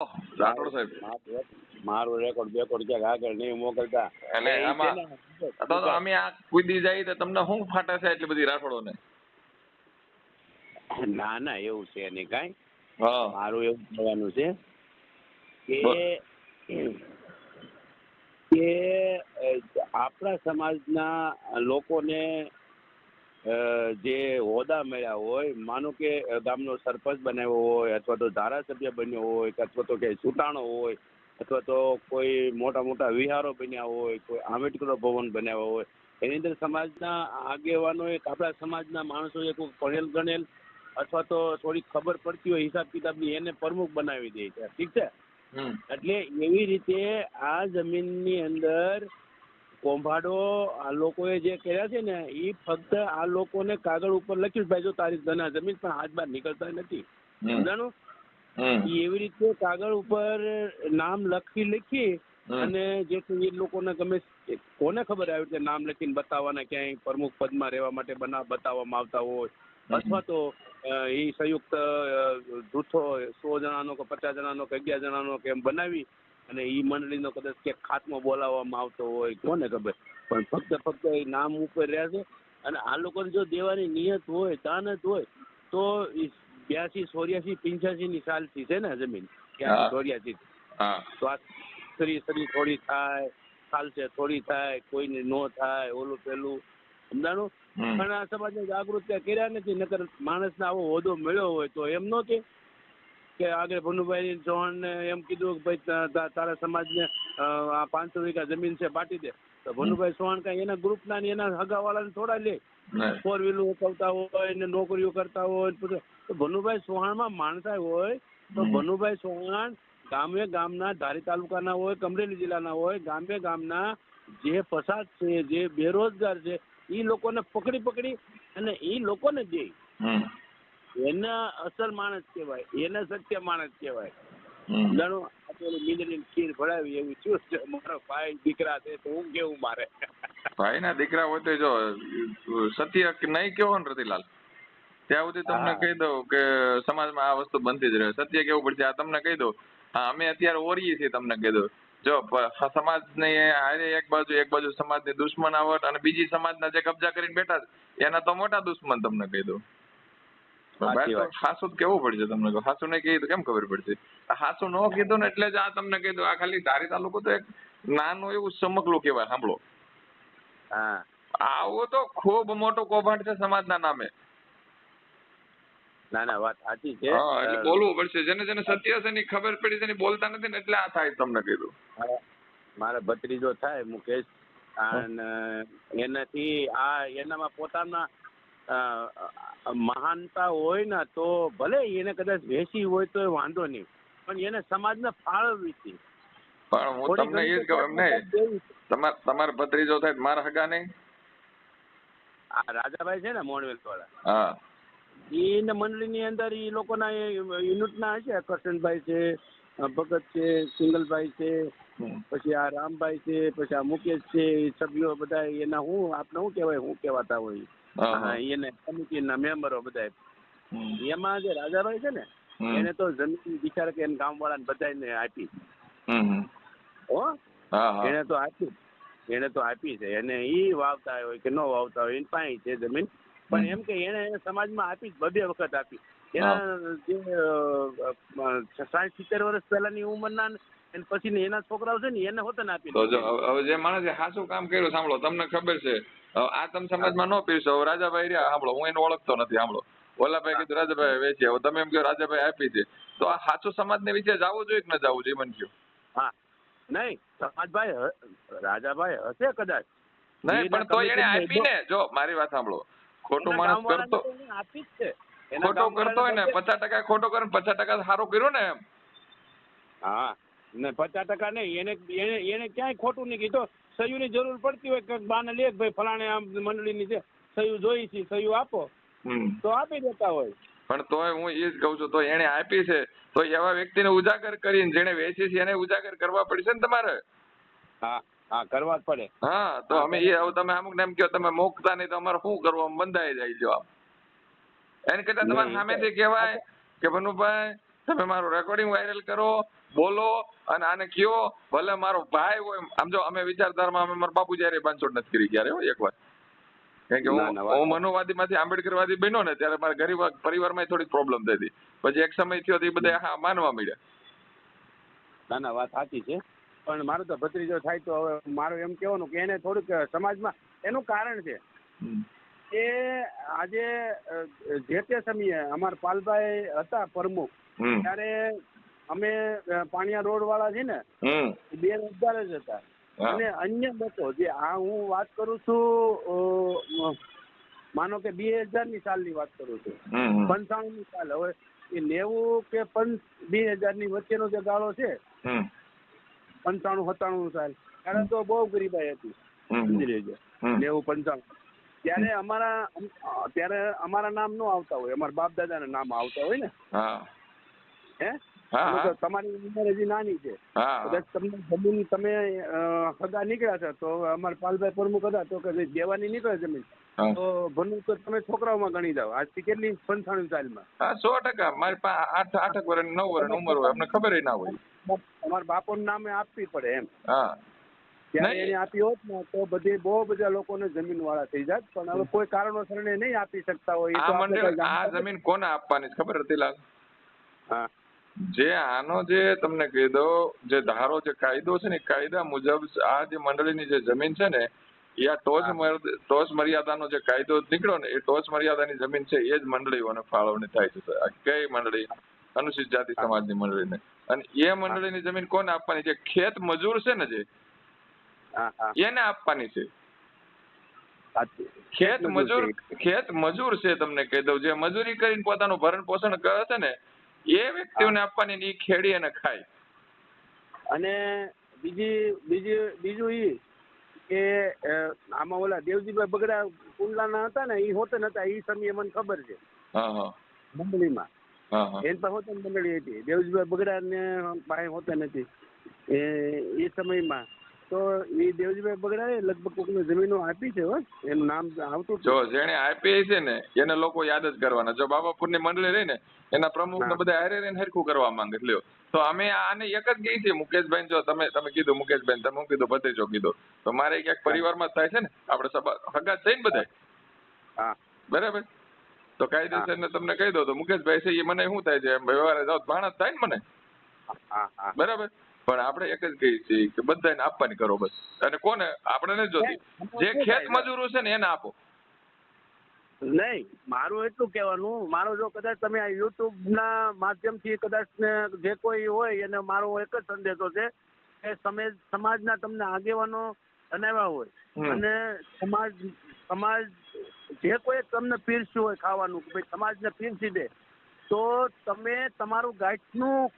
રાઠોડ સાહેબ. મારો- મારો રેકોર્ડ બેકોર્ડ ક્યાંક આગળ નહીં મોકલતા. એટલે આમાં તો તો અમે આ કૂદી જાય તો તમને શું ફાટે છે એટલી બધી રાઠોડોને? ના ના એવું છે નહીં કાંઈ. મારું એવું કહેવાનું છે કે કે આપણા સમાજના લોકોને જે હોદ્દા મળ્યા હોય માનો કે ગામનો સરપંચ બનાવ્યો હોય અથવા તો ધારાસભ્ય બન્યો હોય કે અથવા તો કે સુટાણો હોય અથવા તો કોઈ મોટા મોટા વિહારો બન્યા હોય કોઈ આંબેડકર ભવન બનાવ્યા હોય એની અંદર સમાજના આગેવાનો એક આપણા સમાજના માણસોએ કોઈ ભણેલ ગણેલ અથવા તો થોડી ખબર પડતી હોય હિસાબ કિતાબની એને પ્રમુખ બનાવી દે છે. ઠીક છે? એટલે એવી રીતે આ જમીનની અંદર કૌભાંડો આ લોકોએ જે કર્યા છે ને એ ફક્ત આ લોકોને કાગળ ઉપર લખ્યું ભાઈ જો તારી ધના જમીન પણ હાથ બહાર નીકળતા નથી. સમજાણું? એવી રીતે કાગળ ઉપર નામ લખી લખી અને જેથી એ લોકોને ગમે કોને ખબર આવી રીતે નામ લખીને બતાવવાના ક્યાંય પ્રમુખ પદમાં રહેવા માટે બના બતાવવામાં આવતા હોય? અથવા તો એ સંયુક્ત જૂથો સો જણાનો કે પચાસ જણાનો કે અગિયાર જણાનો કે એમ બનાવી અને એ મંડળીનો કદાચ ક્યાંક ખાતમો બોલાવવામાં આવતો હોય કોને ખબર? પણ ફક્ત ફક્ત એ નામ ઉપર રહ્યા છે અને આ લોકોને જો દેવાની નિયત હોય દાનત હોય તો બ્યાસી સોર્યાસી પિંચ્યાસી ની સાલથી છે ને જમીન? સોર્યાસી. તો આ સરી સરી થોડી થાય ચાલશે થોડી થાય કોઈને નો થાય ઓલું પેલું. સમજાણું. પણ આ સમાજને જાગૃત કર્યા નથી નકર માણસને આવો હોદ્દો મળ્યો હોય તો એમ નો કે. કે આગળ ભનુભાઈ ચૌહાણને એમ કીધું કે ભાઈ તારા સમાજને આ પાંચસો વીઘા જમીન છે બાટી દે. તો ભનુભાઈ ચૌહાણ કાંઈ એના ગ્રુપના ને એના હગાવાળાને થોડા લે. ફોર વ્હીલો ઉઠાવતા હોય ને નોકરીઓ કરતા હોય તો ભનુભાઈ ચૌહાણમાં માણસાઈ હોય તો. ભનુભાઈ ચૌહાણ ગામે ગામના ધારી તાલુકાના હોય કમરેલી જિલ્લાના હોય ગામે ગામના જે ફસાદ છે જે બેરોજગાર છે એ લોકોને પકડી પકડી અને એ લોકોને દે. એના અસલ માણસ કહેવાય એને સત્ય માણસ કહેવાય. હમ. જાણો આ પેલું ખીર ભરાવી એવું શું છે મારો ભાઈ દીકરા છે તો હું કેવું મારે? ભાઈ ના દીકરા હોય તો જો સત્ય નહીં કેવો ને રતિલાલ ત્યાં સુધી તમને કહી દઉં કે સમાજમાં આ વસ્તુ બનતી જ રહે. સત્ય કેવું પડશે આ તમને કહી દઉં. હા અમે અત્યારે ઓરીએ છીએ તમને કહી દઉં. જો સમાજ સમાજની હારે એક બાજુ એક બાજુ સમાજની દુશ્મનાવટ અને બીજી સમાજના જે કબજા કરીને બેઠા છે એના તો મોટા દુશ્મન તમને કહી દઉં. હાસું કેવું પડશે તમને કહું? હાસું નહીં કહી તો કેમ ખબર પડશે? આ હાસું કીધું ને એટલે જ આ તમને કીધું. આ ખાલી ધારી તાલુકો તો એક નાનું એવું સમકલું કહેવાય સાંભળો. હા. આવો તો ખૂબ મોટો કૌભાંડ છે સમાજના નામે. ના ના વાત સાચી છે. હા એટલે બોલવું પડશે. જેને જેને સત્ય છે ની ખબર પડી છે એની બોલતા નથી ને એટલે આ થાય તમને કીધું. મારા- ભત્રીજો થાય મુકેશ. અને એનાથી આ એનામાં પોતાના મહાનતા હોય ને તો ભલે એને કદાચ વેચી હોય તો વાંધો નહીં. પણ એને સમાજને ફાળવવી હતી પણ હું તમને એ જ કહું એમ નહીં. તમાર તમારો ભત્રીજો થાય મારા હગા નહીં? આ રાજાભાઈ છે ને મોણવેલ વાળા હા. એને મંડળીની અંદર એ લોકોના યુનિટના હશે કરશનભાઈ છે ભગત છે સિંગલભાઈ છે પછી આ રામભાઈ છે પછી આ મુકેશ છે એ સભ્યો બધા એના હું આપણે શું કહેવાય હું કહેવાતા હોય. એને કમિટીના મેમ્બરો બધા એમાં જે રાજા રાજાભાઈ છે ને એને તો જમીન વિચાર કે ગામ વાળા બધાને આપી. હો? એને તો આપી એને તો આપી છે. એને ઈ વાવતા હોય કે ન વાવતા હોય એને પાસે છે જમીન. પણ એમ કે એને એને સમાજમાં આપી બબે વખત આપી. એના જે સાઠ સિત્તેર વર્ષ પહેલાની ઉંમરના ને એને પછી એના છોકરાઓ છે ને એને હોતે ને આપી તો જો હવે- જે માણસે હાસું કામ કર્યું સાંભળો તમને ખબર છે. આ તમે સમાજમાં ન પીરશો. રાજાભાઈ રહ્યા સાંભળો હું એને ઓળખતો નથી સાંભળો. ઓલાભાઈ કીધું રાજાભાઈ વેચી હવે તમે એમ કહો રાજાભાઈ આપી છે તો આ સાચું સમાજને વિશે જવું જોઈએ કે ન જવું જોઈએ મને કહો. હા. નહીં સમાજભાઈ રાજાભાઈ હશે કદાચ. નહીં પણ તો એને આપી ને જો મારી વાત સાંભળો. ખોટું માણસ કરતો આપી જ છે. ખોટો કરતો હોય ને પચાસ ટકા ખોટો કરે પચાસ ટકા સારું કર્યું ને એમ. હા. ને પચાસ ટકા નહીં એને એને એને ક્યાંય ખોટું નહીં કીધું. સયુની જરૂર પડતી હોય કે બાને લે ભાઈ ફલાણે આમ મંડળીની છે સયુ જોઈ છે સયુ આપો. તો આપી દેતા હોય. પણ તોય હું એ જ કહું છું તો એને આપી છે. તો એવા વ્યક્તિને ઉજાગર કરીને જેને વેચી છે એને ઉજાગર કરવા પડશે ને તમારે? હા હા કરવા જ પડે. હા તો અમે એ હવે તમે અમુક ને એમ કહો તમે મોકતા નહીં તો અમારે શું કરવું? આમ બંધાઈ જાય જો આમ. એને કરતા તમારે સામેથી કહેવાય કે ભનુભાઈ તમે મારું રેકોર્ડિંગ વાયરલ કરો. બોલો અને આને કયો ભલે મારો ભાઈ હોય આમ જો અમે વિચારધારામાં અમે મારા બાપુ જયારે બાંધછોડ નથી કરી ક્યારે હો એકવાર. કારણ કે ના, હું હું મનુવાદીમાંથી આંબેડકરવાદી બન્યો ને ત્યારે મારા ગરીબ પરિવારમાં થોડીક પ્રોબ્લેમ થઈ હતી. પછી એક સમય થયો એ બધા હા માનવા મળ્યા ના ના વાત સાચી છે. પણ મારો તો ભત્રીજો થાય તો હવે મારું એમ કહેવાનું કે એને થોડુંક સમાજમાં એનું કારણ છે. કે આજે જે તે સમયે અમારા પાલભાઈ હતા પ્રમુખ ત્યારે અમે પાણીયા રોડ વાળા છે ને બેરોજગાર જ હતા. અને અન્ય લોકો જે આ હું વાત કરું છું માનો કે બે હજારની સાલની વાત કરું છું. પંચાણું ની સાલ. હવે એ નેવું કે બે હજારની વચ્ચેનો જે ગાળો છે પંચાણું સત્તાણું સાલ. ત્યારે તો બહુ ગરીબાઈ હતી. સમજી લેજો. નેવું પંચાણું. ત્યારે અમારા ત્યારે અમારા નામ નો આવતા હોય. અમારા બાપ દાદા ના નામ આવતા હોય ને. હે? તમારી ઉંમર હજી નાની છે. કદાચ તમને જમીન તમે અ, નીકળ્યા છો તો અમારા પાલભાઈ પ્રમુખ હતા તો કે દેવાની નીકળે જમીન. તો ભણવું તો તમે છોકરાઓમાં ગણી જાઓ. આજથી કેટલી? પંચાણું સાલમાં. હા સો ટકા. મારી પાસે આઠ આઠ વર્ષ નવ વર્ષ ઉંમર હોય. અમને ખબર ના હોય. અમારા બાપોનું નામે આપવી પડે એમ. હા. ત્યારે એને આપી હોત ને તો બધી બહુ બધા લોકોને જમીન વાળા થઈ જાત. પણ હવે કોઈ કારણોસર નહીં આપી શકતા હોય. આ જમીન કોને આપવાની ખબર હતી લાલ. હા. જે આનો જે તમને કીધો જે ધારો જે કાયદો છે ને કાયદા મુજબ આ જે મંડળીની જે જમીન છે ને એ આ ટોચ ટોચ મર્યાદાનો જે કાયદો નીકળ્યો ને એ ટોચ મર્યાદાની જમીન છે એ જ મંડળીઓને ફાળવણી થાય છે. કઈ મંડળી? અનુસૂચિત જાતિ સમાજની મંડળીને. અને એ મંડળીની જમીન કોને આપવાની? છે ખેત મજૂર છે ને જે એને આપવાની છે. ખેત મજૂર ખેત મજૂર છે તમને કહી દઉં. જે મજૂરી કરીને પોતાનું ભરણ પોષણ કરે છે ને એ વ્યક્તિઓને આપવાની ને ખેડી અને ખાય. અને બીજી બીજી બીજું ઈ કે આમાં ઓલા દેવજીભાઈ બગડા કુંડલાના હતા ને એ હોતે નતા એ સમયે મને ખબર છે. મંડળીમાં. એની પાસે હોતે મંડળી હતી. દેવજીભાઈ બગડા ને પાસે હોતે નથી. એ એ સમયમાં તો એ દેવજીભાઈ બગડાએ લગભગ કોકને જમીનો આપી છે હો. એનું નામ આવતું જો જેને આપી છે ને એને લોકો યાદ જ કરવાના. જો બાબાપુરની મંડળી રહી ને એના પ્રમુખ ને બધા હારે રહીને હરખું કરવા માંગે લ્યો. તો અમે આને એક જ ગઈ છે મુકેશભાઈ જો તમે તમે કીધું મુકેશભાઈ તમે હું કીધું ભત્રીજો કીધું. તો મારે ક્યાંક પરિવારમાં જ થાય છે ને આપણે સભા હગા થઈને બધા હા. બરાબર? તો કાયદેસર ને તમને કહી દો તો મુકેશભાઈ છે એ મને શું થાય છે વ્યવહારે જાવ ભાણા થાય ને મને. હા હા. બરાબર? પણ આપણે એક જ કહીએ છીએ કે બધાને આપવાની કરો બસ અને કોને આપણે નથી જોતી જે ખેત મજૂરો છે ને એને આપો નહીં મારું એટલું કહેવાનું મારો જો કદાચ તમે આ યુટ્યુબ ના માધ્યમથી કદાચ ને જે કોઈ હોય એને મારો એક જ સંદેશો છે કે તમે સમાજના તમને આગેવાનો બનાવ્યા હોય અને સમાજ સમાજ જે કોઈ તમને પીરસ્યું હોય ખાવાનું કે ભાઈ સમાજને પીરસી દે તો તમે તમારું ગાઈડનું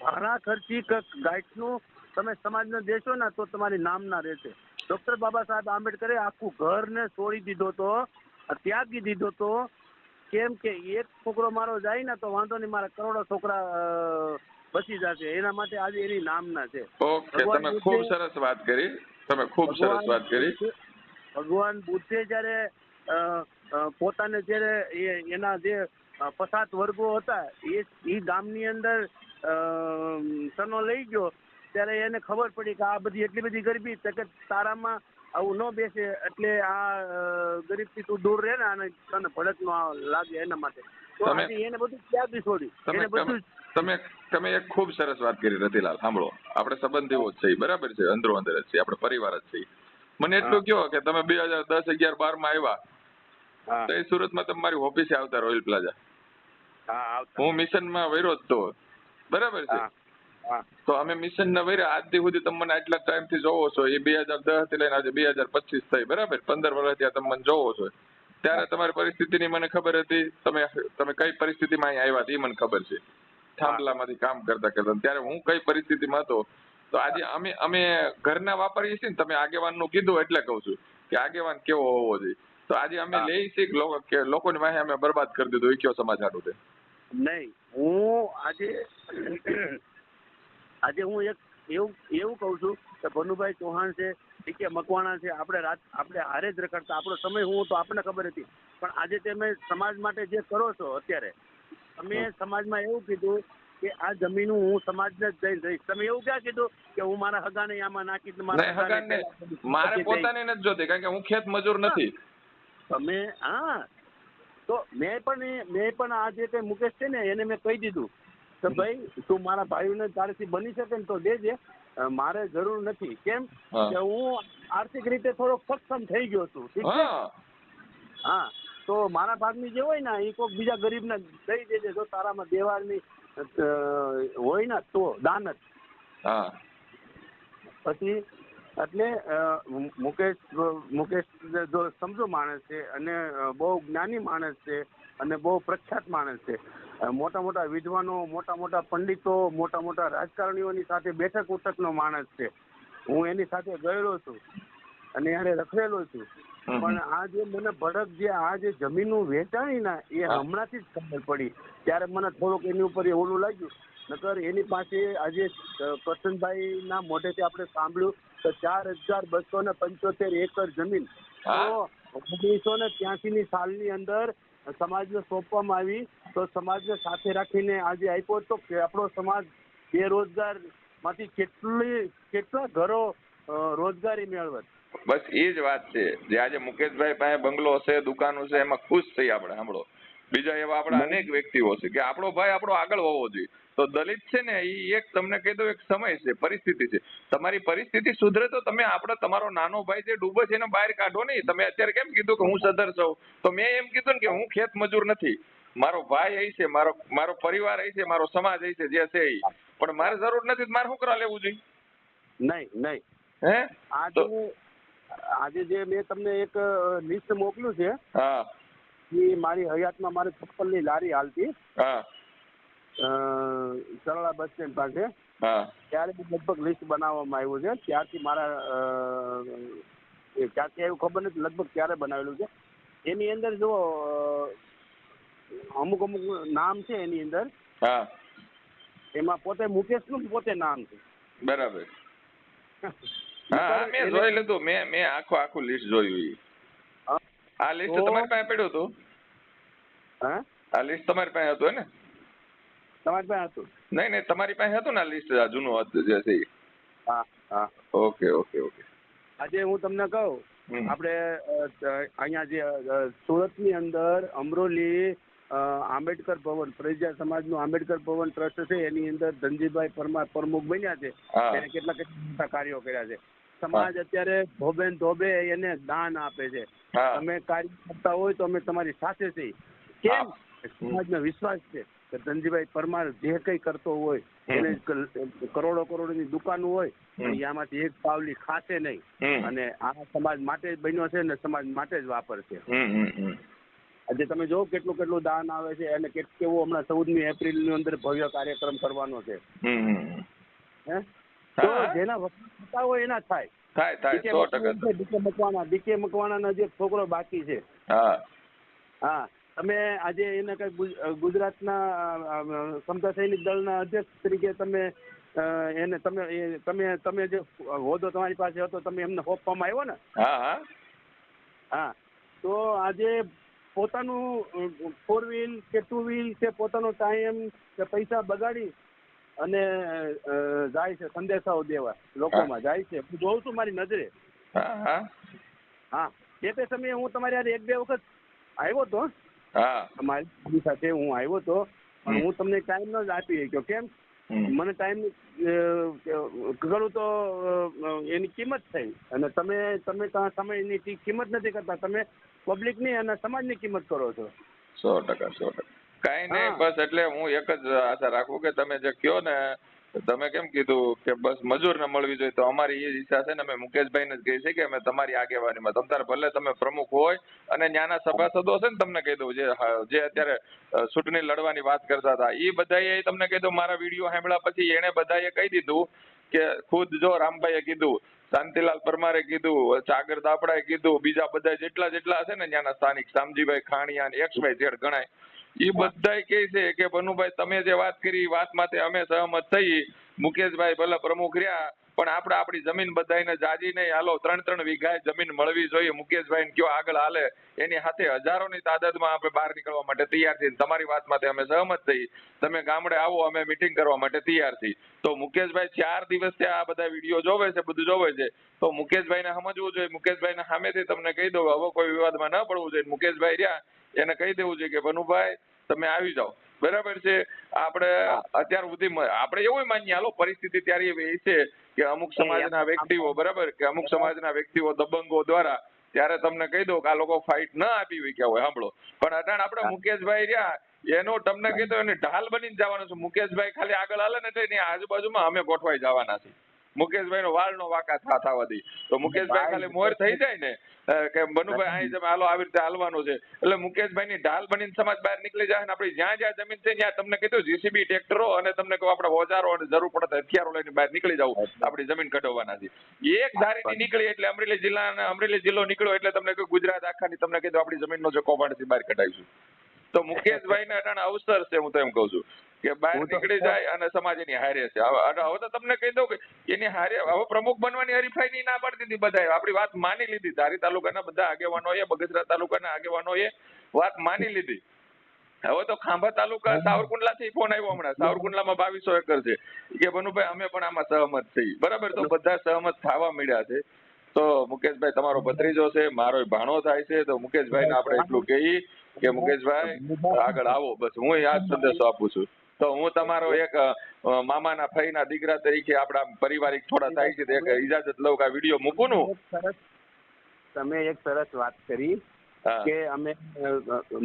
ભાડા ખર્ચી કે ગાંઠનું તમે સમાજને દેશો ને તો તમારી નામના રહેશે. ડૉક્ટર બાબા સાહેબ આંબેડકરે આખું ઘરને છોડી દીધો તો ત્યાગી દીધો તો કેમ કે એક છોકરો મારો જાય ને તો વાંધો નહીં મારા કરોડો છોકરા બચી જશે. એના માટે આજે એની નામના છે. ઓકે તમે ખૂબ સરસ વાત કરી. તમે ખૂબ સરસ વાત કરી. ભગવાન બુદ્ધે જ્યારે પોતાને જ્યારે એના જે પછાત વર્ગો હતા. એ એ ગામની અંદર સનો લઈ ગયો. ત્યારે એને ખબર પડી કે આ બધી એટલી બધી ગરીબી છે કે તારામાં આવું ન બેસે એટલે આ ગરીબથી તું દૂર રહે ને અને તને ભડક ન લાગે એના માટે. તો તમે- એને બધું ત્યાગી છોડ્યું એને બધું તમે તમે એક ખૂબ સરસ વાત કરી રતિલાલ સાંભળો. આપણે સંબંધીઓ જ છીએ બરાબર છે? અંદરો અંદર જ છીએ આપણે પરિવાર જ છીએ. મને એટલું કહો કે તમે બે હજાર દસ અગિયાર બારમાં આવ્યા તો એ સુરતમાં તમે મારી ઓફિસે આવતા રોયલ પ્લાઝા. હા મિશનમાં વૈરો જ તો. બરાબર છે? તો અમે મિશન ના વૈરા આજ દી સુધી તમને આટલા ટાઈમથી જોવો છો. એ બે હજાર દસથી લઈને આજે બે હજાર પચીસ થઈ બરાબર? પંદર વર્ષ ત્યાં તમે જોવો છો. ત્યારે તમારી પરિસ્થિતિની મને ખબર હતી. તમે તમે કઈ પરિસ્થિતિમાં અહીં આવ્યા એ મને ખબર છે. થાંભલામાંથી કામ કરતા કરતા. ત્યારે હું કઈ પરિસ્થિતિમાં હતો? તો આજે અમે અમે ઘરના વાપરીએ છીએ ને તમે આગેવાનનું કીધું એટલે કહું છું કે આગેવાન કેવો હોવો જોઈએ. તો આજે અમે. લઈ છીએ ની લોકોની વાહે અમે બરબાદ કરી દીધું. એ કયો સમાચાર છે? નહીં. હું આજે આજે હું એક એવું એવું કહું છું કે ભનુભાઈ ચૌહાણ છે ડીકે મકવાણા છે આપણે રાત આપણે હારે જ રખડતા. આપણો સમય હું તો આપણને ખબર હતી. પણ આજે તમે સમાજ માટે જે કરો છો અત્યારે તમે સમાજમાં એવું કીધું કે આ જમીન હું સમાજને જ દઈ દઈશ. તમે એવું ક્યાં કીધું કે હું મારા હગાને આમાં નાખી મારા હગાને મારે પોતાને નથી જોતી કારણ કે હું ખેત મજૂર નથી. તમે હા તો મેં પણ મેં પણ આ જે કઈ મુકેશ છે ને એને મેં કહી દીધું કે ભાઈ તું મારા ભાઈઓને તારેથી બની શકે ને તો દેજે મારે જરૂર નથી. કેમ કે હું આર્થિક રીતે થોડો સક્ષમ થઈ ગયો છું ઠીક છે? હા. તો મારા ભાગની જે હોય ને એ કોઈક બીજા ગરીબને દઈ દેજે. જો તારામાં દેવાની હોય ને તો દાન જ પછી એટલે મુકેશ મુકેશ જો સમજો માણસ છે અને બહુ જ્ઞાની માણસ છે અને બહુ પ્રખ્યાત માણસ છે. મોટા મોટા વિદ્વાનો મોટા મોટા પંડિતો મોટા મોટા રાજકારણીઓની સાથે બેઠક ઉઠકનો માણસ છે. હું એની સાથે ગયેલો છું અને એને રખડેલો છું. પણ આ જે મને ભડક જે આ જે જમીનનું વેચાણી ના એ હમણાંથી જ ખબર પડી. ત્યારે મને થોડુંક એની ઉપર એવું લાગ્યું. નકર એની પાસે આજે કરશનભાઈના મોઢેથી આપણે સાંભળ્યું તો ચાર હજાર બસો ને પંચોતેર એકર જમીન. ઓગણીસો ને ત્યાંસીની સાલની અંદર સમાજને સોંપવામાં આવી. તો સમાજને સાથે રાખીને આજે આપ્યો તો કે આપણો સમાજ બેરોજગારમાંથી કેટલી કેટલા ઘરો રોજગારી મેળવત બસ એ જ વાત છે. જે આજે મુકેશભાઈ પાસે બંગલો છે દુકાનો છે એમાં ખુશ થઈ આપણે સાંભળો. બીજા એવા આપણા અનેક વ્યક્તિઓ છે કે આપણો ભાઈ આપણો આગળ હોવો જોઈએ. તો દલિત છે ને એ એક તમને કહી દઉં એક સમય છે પરિસ્થિતિ છે. તમારી પરિસ્થિતિ સુધરે તો તમે આપણે તમારો નાનો ભાઈ જે ડૂબે છે એને બહાર કાઢો નહીં. તમે અત્યારે કેમ કીધું કે હું સદર છું? તો મેં એમ કીધું ને કે હું ખેત મજૂર નથી. મારો ભાઈ અહીં છે મારો મારો પરિવાર અહીં છે મારો સમાજ અહીં છે જે છે એ પણ મારે જરૂર નથી મારે શું કરવા લેવું જોઈએ? નહીં નહીં. હે? આજે આજે જે મેં તમને એક લિસ્ટ મોકલ્યું છે. હા. એ મારી હયાતમાં મારે ચપ્પલની લારી હાલતી સરળા બસ સ્ટેન્ડ પાસે ત્યારે લગભગ લિસ્ટ બનાવવામાં આવ્યું છે. ત્યારથી મારા ક્યાંથી આવ્યું ખબર નથી લગભગ ત્યારે બનાવેલું છે. એની અંદર જો અમુક અમુક નામ છે એની અંદર. હા. એમાં પોતે મુકેશનું પોતે નામ છે. બરાબર. હા મેં જોઈ લીધું. મેં મેં આખું આખું લિસ્ટ જોયું. આ લિસ્ટ તમારી પાસે પડ્યું હતું? હા? આ લિસ્ટ તમારી પાસે હતું ને તમારી પાસે હતું? નહીં નહીં તમારી પાસે હતું ને આ લિસ્ટ આ જૂનું હતું જે છે હા હા. Okay okay okay. આજે હું તમને કહું. આપણે અહીંયા જે સુરતની અંદર અમરોલી આંબેડકર ભવન પ્રજા સમાજનું આંબેડકર ભવન ટ્રસ્ટ છે એની અંદર ધનજીભાઈ પરમાર પ્રમુખ બન્યા છે. એને કેટલા કેટલા કાર્યો કર્યા છે. સમાજ અત્યારે ધોબે ધોબે એને દાન આપે છે. તમે કાર્ય કરતા હોય તો અમે તમારી સાથે છીએ કેમ. સમાજનો વિશ્વાસ છે કે ધનજીભાઈ પરમાર જે કઈ કરતો હોય એને કરોડો કરોડો ની દુકાન હોય આમાંથી એક પાવલી ખાશે નહીં. અને આ સમાજ માટે જ બન્યો છે ને સમાજ માટે જ વાપરશે આજે તમે જો કેટલું કેટલું દાન આવે છે અને કેવો હમણાં ચૌદમી એપ્રિલની અંદર ભવ્ય કાર્યક્રમ કરવાનો છે. હે? તો જેના વખાણ થતા હોય એના થાય. થાય થાય સો ટકા ડીકે મકવાણા ડીકે મકવાણાનો જે છોકરો બાકી છે. હા. હા તમે આજે એને કઈ ગુજરાતના સમતા સૈનિક દળના અધ્યક્ષ તરીકે તમે એને તમે તમે તમે જે હોદ્દો તમારી પાસે હતો તમે એમને સોંપવામાં આવ્યો ને? હા હા. હા. તો આજે પોતાનું ફોર વ્હીલ કે ટુ વ્હીલ કે પોતાનો ટાઈમ કે પૈસા બગાડી અને જાય છે સંદેશાઓ દેવા લોકોમાં જાય છે. હું જોઉં છું મારી નજરે. હા એ તે સમયે હું તમારી યાર એક બે વખત આવ્યો તો હા. તમારી સાથે હું આવ્યો તો પણ હું તમને ટાઈમ ન જ આપી શક્યો. કેમ? મને ટાઈમ કરું તો એની કિંમત થઈ. અને તમે તમે સમયની કિંમત નથી કરતા. તમે પબ્લિકની અને સમાજની કિંમત કરો છો. સો ટકા સો ટકા. કઈ નહીં બસ એટલે હું એક જ આશા રાખું કે તમે જે કયો ને તમે કેમ કીધું કે બસ મજૂર ને મળવી જોઈએ તો અમારી એ ઈચ્છા છે ને અમે મુકેશભાઈ ને જ કહી છે કે અમે તમારી આગેવાનીમાં તમ તારે ભલે તમે પ્રમુખ હોય અને ન્યાના સભાસદો છે ને તમને કહી દઉં જે જે અત્યારે ચૂંટણી લડવાની વાત કરતા હતા એ બધાએ તમને કહી દઉં મારા વીડિયો સાંભળ્યા પછી એને બધાએ કહી દીધું કે ખુદ જો રામભાઈએ કીધું શાંતિલાલ પરમારે કીધું સાગર દાપડાએ કીધું બીજા બધા જેટલા જેટલા હશે ને ત્યાંના સ્થાનિક શામજીભાઈ ખાણિયા ને એક્સ જેડ ગણાય એ બધા કહે છે કે, ભનુભાઈ, તમે જે વાત કરી વાત માટે અમે સહમત થઈ. મુકેશભાઈ ભલે પ્રમુખ રહ્યા, પણ આપણે આપણી જમીન બધાને જાજી નહીં. હાલો, ત્રણ ત્રણ વીઘા જમીન મળવી જોઈએ. મુકેશભાઈ કયો આગળ હાલે? એની સાથે હજારોની તાદાદમાં આપણે બહાર નીકળવા માટે તૈયાર છીએ. તમારી વાતમાં અમે સહમત થઈ. તમે ગામડે આવો, અમે મિટિંગ કરવા માટે તૈયાર છીએ. તો મુકેશભાઈ ચાર દિવસથી આ બધા વીડિયો જોવે છે, બધું જોવે છે. તો મુકેશભાઈને સમજવું જોઈએ. મુકેશભાઈને સામેથી તમને કહી દઉં, હવે કોઈ વિવાદમાં ન પડવું જોઈએ. મુકેશભાઈ રહ્યા એને કહી દેવું જોઈએ કે ભનુભાઈ તમે આવી જાઓ. બરાબર છે? આપણે અત્યાર સુધી આપણે એવું માનીએ હાલો પરિસ્થિતિ ત્યારે એ છે કે અમુક સમાજના વ્યક્તિઓ બરાબર? કે અમુક સમાજના વ્યક્તિઓ દબંગો દ્વારા ત્યારે તમને કહી દઉં કે આ લોકો ફાઇટ ના આપી હોય હોય સાંભળો. પણ અટાણ આપણે મુકેશભાઈ રહ્યા એનો તમને કહી દઉં એને ઢાલ બનીને જવાનું છે. મુકેશભાઈ ખાલી આગળ હાલે ને એટલે એની આજુબાજુમાં અમે ગોઠવાઈ જવાના છીએ. મુકેશભાઈ નો વાળ નો વાકા થા થવા દઈ. તો મુકેશભાઈ ખાલી મોર થઈ જાય ને કે બનુભાઈ અહીં તમે હાલો આવી રીતે હાલવાનું છે. એટલે મુકેશભાઈ ની ઢાલ બનીને સમાજ બહાર નીકળી જાય ને આપણી જ્યાં જ્યાં જમીન છે ત્યાં તમને કીધું જીસીબી ટ્રેક્ટરો અને તમને કહું આપણે ઓજારો અને જરૂર પડે હથિયારો લઈને બહાર નીકળી જવું આપણી જમીન કઢાવવાના છે. એક ધારીની નીકળી એટલે અમરેલી જિલ્લા અમરેલી જિલ્લો નીકળ્યો એટલે તમને કહ્યું ગુજરાત આખાની તમને કીધું આપણી જમીનનો જે કૌભાંડ છે બહાર કઢાવીશું. તો મુકેશભાઈ ને અટાણે અવસર છે હું તો એમ કહું છું. કે બહાર નીકળી જાય અને સમાજ એની હારે છે. હવે તો તમને કહી દઉં કે એની હારે હવે પ્રમુખ બનવાની હરીફાઈ ની ના પાડી દીધી બધા આપણી વાત માની લીધી. ધારી તાલુકાના બધા આગેવાનોએ બગસરા તાલુકાના આગેવાનોએ વાત માની લીધી. હવે તો ખાંભા તાલુકા સાવરકુંડલા થી ફોન આવ્યો હમણાં. સાવરકુંડલામાં બાવીસો એકર છે. કે ભનુભાઈ અમે પણ આમાં સહમત થઈ બરાબર? તો બધા સહમત થવા મળ્યા છે. તો મુકેશભાઈ તમારો ભત્રીજો છે મારો ભાણો થાય છે. તો મુકેશભાઈ ને આપણે એટલું કહીએ કે મુકેશભાઈ આગળ આવો. બસ હું આ સંદેશો આપું છું. તો હું તમારો એક મામાના ફઈના દીકરા તરીકે આપણા પારિવારિક થોડા થાય છે એક ઇજાજત લઉં કે વીડિયો મૂકું નું તમે એક સરસ વાત કરી કે અમે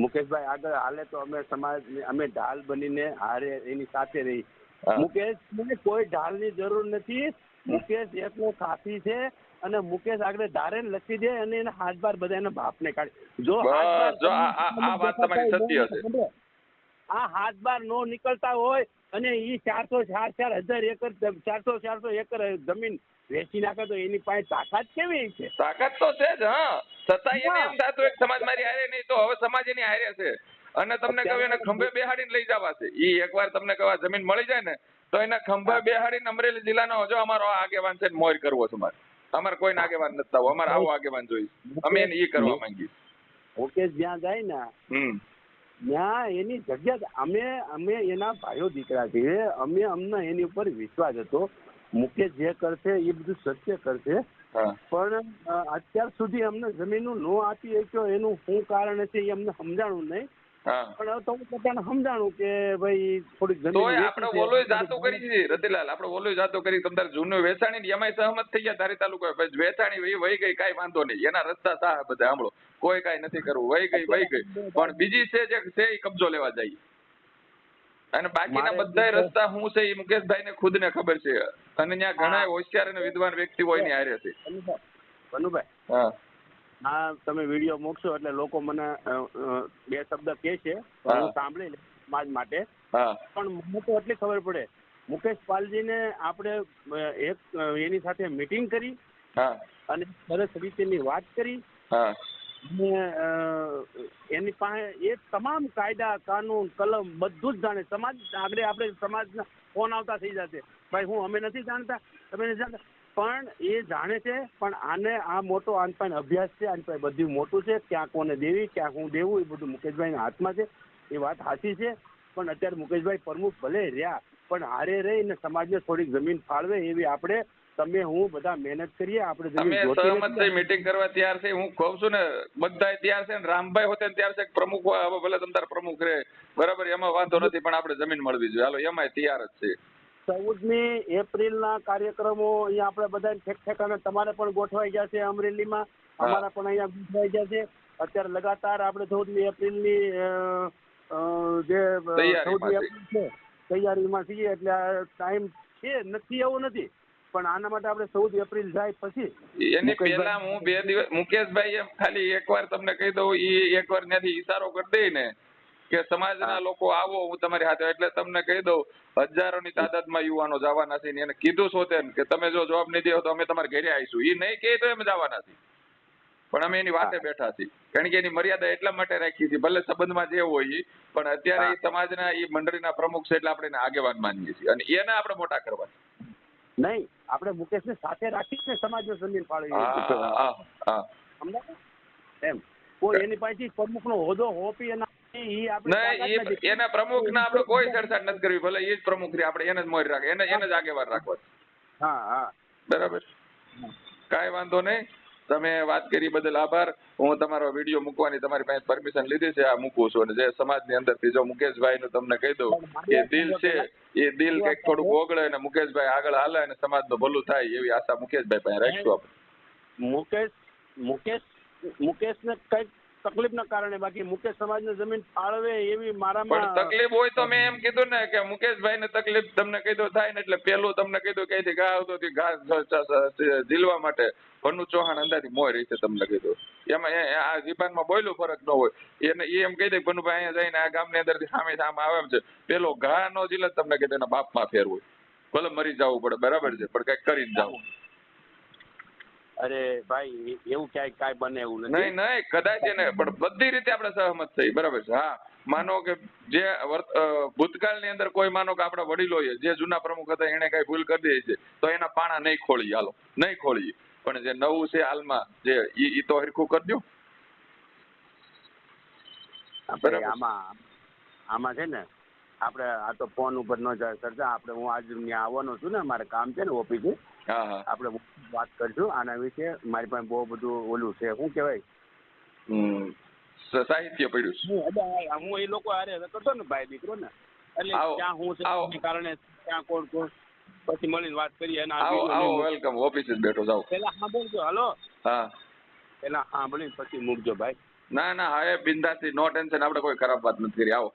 મુકેશભાઈ આગળ હાલે તો અમે સમાજ અમે ઢાલ બનીને હારે એની સાથે રહી. મુકેશ કોઈ ઢાલની જરૂર નથી. મુકેશ એકનો કાફી છે અને મુકેશ આગળ ધારે લખી દે અને એને હાથ બાર બધા એના બાપને કાઢે. જો આ વાત તમારી સત્ય છે. આ હાથ બાર નો નીકળતા હોય અને એ ચારસો ચાર ચાર હજાર એકર ચારસો ચારસો એકર જમીન વેચી નાખે તો એની પાસે તાકાત કેવી છે? તાકાત તો છે જ હા. છતાં એને એમ થતું એક સમાજ મારી હારે નહીં તો હવે સમાજ એની હારે છે. અને તમને કહ્યું એને ખંભે બેહાડીને લઈ જવા છે. ઈ એકવાર તમને કહવા જમીન મળી જાય ને તો એના ખંભે બેહાડીને અમરેલી જિલ્લાનો જો અમારો આગેવાન છે મોર કરવો છે મારે. અમારે કોઈ આગેવાન નથી થવું. અમારે આવો આગેવાન જોઈશ અમે એને એ કરવા માંગીએ ઓકે જ્યાં જાય ને ત્યાં એની જગ્યા અમે અમે એના ભાઈઓ દીકરા છીએ. અમે અમને એની ઉપર વિશ્વાસ હતો. મુકેશ જે કરશે એ બધું સત્ય કરશે. પણ અત્યાર સુધી અમને જમીનનું નો આપી શક્યો એનું શું કારણ છે એ અમને સમજાણું નહીં. પણ હવે તો હું પોતાને સમજાણું કે ભાઈ થોડીક જમીન તોય આપણે. ઓલોય જાતો કરી છે રતિલાલ આપણે ઓલોય જાતો કરી તમ તાર જૂનો વેચાણી ને એમાંય સહમત થઈ ગયા ધારી તાલુકો ભાઈ વેચાણી વહી વહી ગઈ કાંઈ વાંધો નહીં. એના રસ્તા સા બધા સાંભળો. કોઈ કાંઈ નથી કરવું. વહી ગઈ વહી ગઈ. પણ બીજી છે જે છે એ કબજો લેવા જાય. અને બાકીના બધા રસ્તા હું છે એ મુકેશભાઈ ને ખુદ ને ખબર છે. અને ત્યાં ઘણા હોશિયાર અને વિદ્વાન વ્યક્તિ હોય ને હારે છે. કનુભાઈ હા. હા તમે વીડિયો મૂકશો એટલે લોકો મને બે શબ્દ કે છે હું. સાંભળી લઈશ સમાજ માટે. પણ મને તો એટલી ખબર પડે. મુકેશ પાલજીને આપણે એક એની સાથે મીટિંગ કરી. અને સરસ રીતેની વાત કરી. એની પાસે એ તમામ કાયદા કાનૂન કલમ બધું જ જાણે. સમાજ આગળ આપણે સમાજના ફોન આવતા થઈ જશે. ભાઈ હું અમે નથી જાણતા? તમે નથી જાણતા? પણ એ જાણે છે પણ આને આ મોટો આન અભ્યાસ છે આની પાસે બધું મોટું છે ક્યાં કોને દેવી ક્યાં હું દેવું એ બધું મુકેશભાઈના હાથમાં છે એ વાત સાચી છે પણ અત્યારે મુકેશભાઈ પ્રમુખ ભલે રહ્યા પણ હારે રહીને સમાજને થોડીક જમીન ફાળવે એવી આપણે તમે હું બધા મહેનત કરીએ આપણે જમીન સહમત થઈ મીટિંગ કરવા તૈયાર છે હું કહું છું ને બધા તૈયાર છે ને રામભાઈ હોતે તૈયાર છે પ્રમુખ હવે ભલે તમ તાર પ્રમુખ રહે બરાબર એમાં વાંધો નથી પણ આપણે જમીન મળવી જોઈએ. હાલો એમાં તૈયાર જ છે. ચૌદમી એપ્રિલના કાર્યક્રમો અહીંયા આપણે બધા ઠેક ઠેકાણે તમારે પણ ગોઠવાઈ ગયા છે અમરેલીમાં અમારા પણ અહીંયા ગોઠવાઈ ગયા છે. અત્યારે લગાતાર આપણે ચૌદમી એપ્રિલની જે ચૌદમી એપ્રિલ છે તૈયારીમાં છીએ એટલે ટાઈમ છે નથી એવું નથી. પણ આના માટે આપણે ચૌદ એપ્રિલ જાય પછી એની પહેલા હું બે દિવસ મુકેશભાઈ એમ ખાલી એકવાર તમને કહી દઉં એ એકવાર ત્યાંથી ઈશારો કરી દઈ ને. કે સમાજના લોકો આવો હું તમારી સાથે એટલે તમને કહી દઉં હજારોની તાદાદમાં યુવાનો જવાના છે એને કીધું સોતે કે તમે જો જવાબ નહીં દો તો અમે તમારે ઘરે આવીશું. એ નહીં કહે તો એમ જવાના છે પણ અમે એની વાતે બેઠા છીએ. કારણ કે એની મર્યાદા એટલા માટે રાખી છે ભલે સંબંધમાં જે હોય પણ અત્યારે એ સમાજના એ મંડળીના પ્રમુખ છે એટલે આપણે એને આગેવાન માનીએ છીએ. અને એને આપણે મોટા કરવા છે. નહીં આપણે મુકેશને સાથે રાખીને સમાજનો હા સમજાય? એમ. કોઈ એની પાસેથી પ્રમુખનો હોદ્દો હોપી એના એના પ્રમુખ ના આપણે કોઈ છેડછાડ નથી. કરવી ભલે એ જ પ્રમુખ રે આપણે એને જ મોર રાખે એને એને જ આગેવાન રાખવા. હા હા. બરાબર? કાંઈ વાંધો નહીં. તમે વાત કરી બદલ આભાર. હું તમારો વીડિયો મૂકવાની તમારી પાસે પરમિશન લીધી છે આ મૂકું છું. અને જે સમાજની અંદરથી જો મુકેશભાઈ નું તમને કહી દઉં એ દિલ છે એ દિલ કંઈક થોડુંક ઓગળે અને મુકેશભાઈ આગળ હાલે અને સમાજનું ભલું થાય એવી આશા મુકેશભાઈ પાસે રાખશું આપણે. મુકેશ મુકેશ મુકેશને કંઈક તકલીફના કારણે બાકી મુકેશ સમાજને જમીન ફાળવે એવી મારામાં તકલીફ હોય તો મેં એમ કીધું ને કે મુકેશભાઈ ને તકલીફ તમને કીધું થાય ને એટલે પેલું તમને કીધું કે ઘા આવતો હતી ઝીલવા માટે. ભનુ ચૌહાણ અંદાજી મોય રીતે તમને કીધું એમાં આ જીપાનમાં બોયલું ફરક ન હોય. એને એ એમ કહી દે ભનુભાઈ અહીંયા જઈને આ ગામની અંદરથી સામે સામે આવે એમ છે. પેલો ઘા નો જ તમને કીધું એના બાપમાં ફેર હોય. ભલે મરી જવું પડે, બરાબર છે, પણ કંઈક કરીને જાવ અરે ભાઈ એવું ક્યાંય કાંઈ બને એવું નથી. નહીં નહીં કદાચ એને પણ બધી રીતે આપણે સહમત થઈ બરાબર છે. હા માનો કે જે ભૂતકાળની ભૂતકાળની અંદર કોઈ માનો કે આપણા વડીલો જે જૂના પ્રમુખ હતા એને કઈ ભૂલ કરી દે છે તો એના પાણા નહીં ખોલી હાલો નહીં ખોલીએ પણ જે નવું છે હાલમાં જે ઈ તો હરખું કરી દો. આમાં આમાં છે ને આપણે આ તો ફોન ઉપર ન જાય સરજા આપણે હું આજ ત્યાં આવવાનો છું ને મારે કામ છે ને ઓફિસે આપણે વાત કરશું આના વિશે. મારી પાસે બહુ બધું ઓલું છે. શું કહેવાય? સાહિત્ય પડ્યું છે. હું એ લોકો હારે કરતો ને ભાઈ દીકરો ને. એટલે ત્યાં હું છે કારણે ત્યાં કોણ કોણ. પછી મળીને વાત કરીએ અને આવો આવો વેલકમ ઓફિસ જ બેઠો જાઓ. પેલા સાંભળજો હાલો. હા. પેલા સાંભળીને પછી મૂકજો ભાઈ. ના ના હવે એ નો ટેન્શન. આપણે કોઈ ખરાબ વાત નથી કરી. આવો.